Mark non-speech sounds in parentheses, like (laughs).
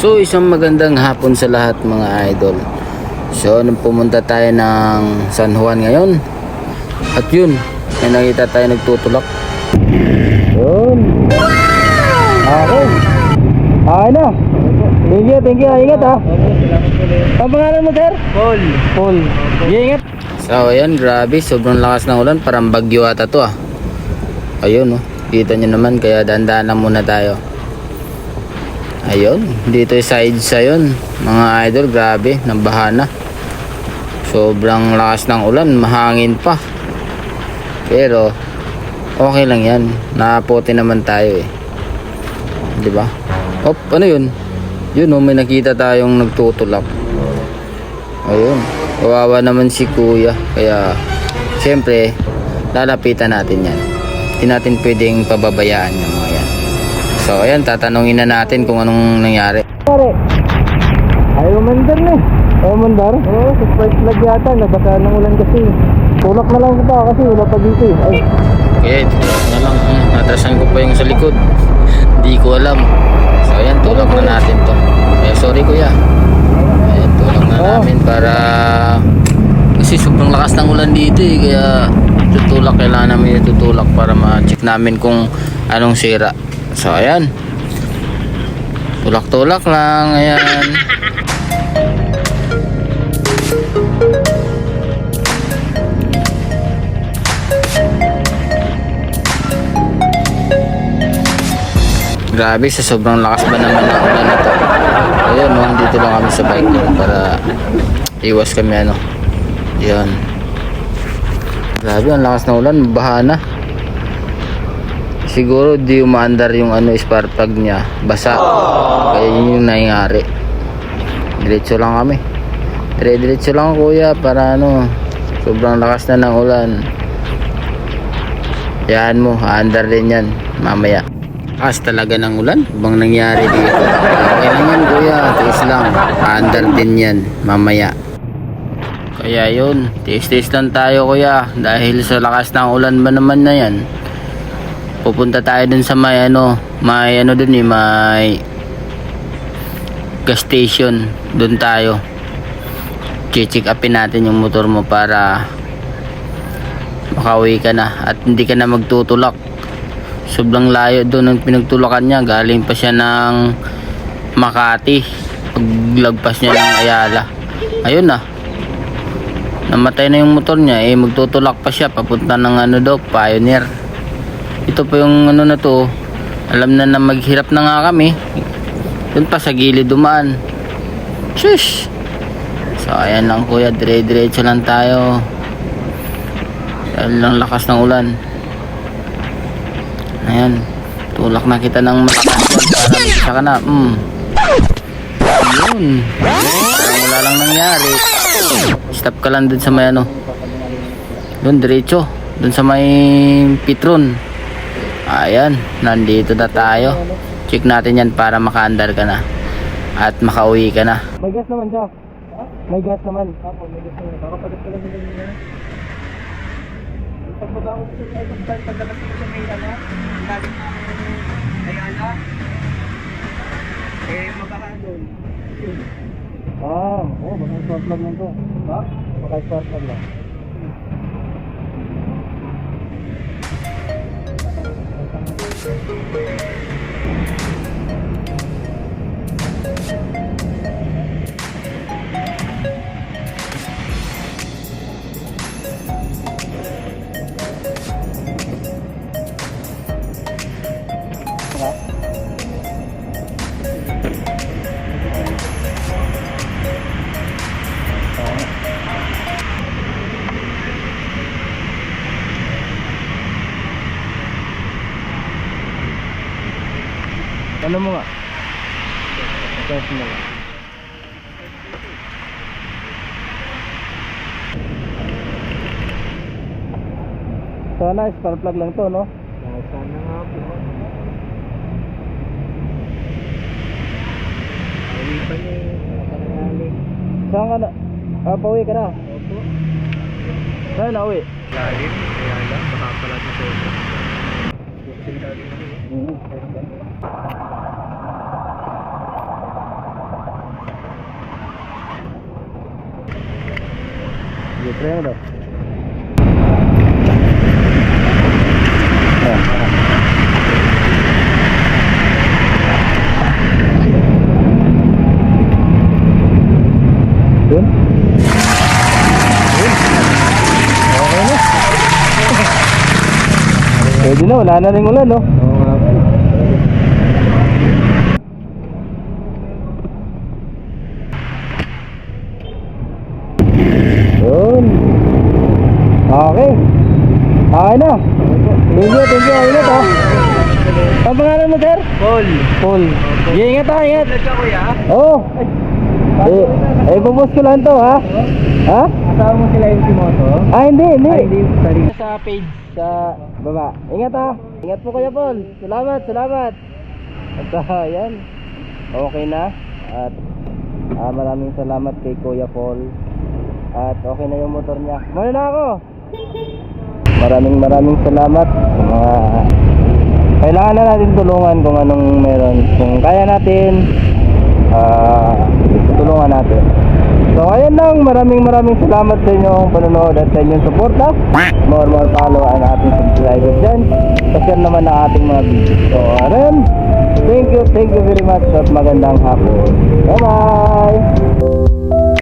So isang magandang hapon sa lahat mga idol. So nung pumunta tayo ng San Juan ngayon. At yun, may nakita tayo nagtutulak. Yun. Okay. Okay na. Thank you, thank you. Ingat ha. Ang pangalan mo sir? Paul. Paul. Ingat. So ayan, grabe. Sobrang lakas ng ulan. Parang bagyo ata to ah. Ayun oh. Kita nyo naman kaya dandahan lang muna tayo. Ayun, dito yung side sa yun. Mga idol, grabe, nabaha na. Sobrang lakas ng ulan, mahangin pa. Pero, okay lang yan. Naputi naman tayo eh. Di ba? Op, ano yun? Yun oh, may nakita tayong nagtutulak. Ayun, kawawa naman si kuya. Kaya, syempre, lalapitan natin yan. Hindi natin pwedeng pababayaan yung. So, ayan, tatanungin na natin kung anong nangyari. Pare, ayaw mandar na eh. Ayaw mandar? Oo, sa first vlog yata, nabasa ng ulan kasi. Tulak na lang kita kasi wala pa dito eh. Ay. Okay, tulak na lang. Hmm, Natrasan ko pa yung sa likod. (laughs) Hindi ko alam. So, ayan, tulak na natin to. Eh, sorry kuya. Ayan, tulak na namin para... Kasi sobrang lakas ng ulan dito eh. Kaya tutulak, kailangan namin itutulak para ma-check namin kung anong sira. So, ayan. Tulak-tulak lang. Ayan. Grabe, sa sobrang lakas ba naman ng ulan na. Ayun, no, dito lang kami sa bike lang para iwas kami ano. Yan. Grabe, ang lakas ng ulan, baha na. Siguro di umaandar yung ano spark plug niya, basa. Kaya yun yung nangyari. Diretso lang kami. Dire-diretso lang kuya para ano, sobrang lakas na ng ulan. Yan mo, aandar din yan mamaya. As talaga ng ulan, bang nangyari dito? Okay naman kuya, tiis lang. Aandar din yan mamaya. Kaya yun, tiis-tiis lang tayo kuya. Dahil sa lakas ng ulan ba naman na yan. Pupunta tayo dun sa may ano, may ano dun eh, may gas station. Dun tayo. Check upin natin yung motor mo para makauwi ka na at hindi ka na magtutulak. Sobrang layo doon ang pinagtulakan niya. Galing pa siya ng Makati. Paglagpas niya ng Ayala. Ayun na. Namatay na yung motor niya. Eh, magtutulak pa siya. Papunta ng ano daw, Pioneer. Ito pa yung ano na to. Alam na na maghirap na nga kami. Doon pa sa gilid dumaan. Shush! So, ayan lang kuya. Dire-diretso lang tayo. Dahil lang lakas ng ulan. Ayan. Tulak na kita ng malakas para mag-isa ka na. Mm. Yun. Parang wala lang nangyari. Stop ka lang dun sa may ano. Dun, diretso. Dun sa may pitron. Ayan. Nandito na tayo. Check natin yan para makaandar ka na. At makauwi ka na. May gas naman siya. May gas naman. Apo, may gas naman. Kakapalit ka lang nila nila. Pagbaga ko sa ay saan pagdalas ko sa may ano, galing. Eh, doon. Ah, oh, baka short lang lang to. Ha? Baka short lang lang. Ano mo nga? Ito mo nga. Sana spark plug lang to, no? Sana nga po. Uwi pa niya yung Saan ka na? Ah, pauwi ka na? Opo. Saan na uwi? Lalim, kaya lang, baka pala sa todo. Sige, try mo daw. Yun. Yun. Okay na. Pwede na, wala na rin ulan, no? Oo nga po. Yun. Okay. Okay na. Thank you, thank you. Ingat ha. Ang pangalan mo, sir? Paul. Paul. Yeah, ingat ha, ingat. Vlog ka kuya? Oo. Eh, eh, bubus ko lang to, ha? Ha? Kasama mo sila yung Timoto? Ah, hindi, hindi. Ay, hindi. Sorry. Sa page, sa baba. Ingat ha. Ingat po Kuya Paul. Salamat, salamat. At ah, yan. Okay na. At ah, maraming salamat kay Kuya Paul. At okay na yung motor niya. Muna na ako. Maraming maraming salamat sa kailangan na natin tulungan kung anong meron. Kung kaya natin, ah, tulungan natin. So ayan lang, maraming maraming salamat sa inyong panonood at sa inyong suporta. More more follow ang ating subscribers dyan. Kasi naman ang ating mga video. So ayan, thank you, thank you very much at magandang hapon. Bye bye!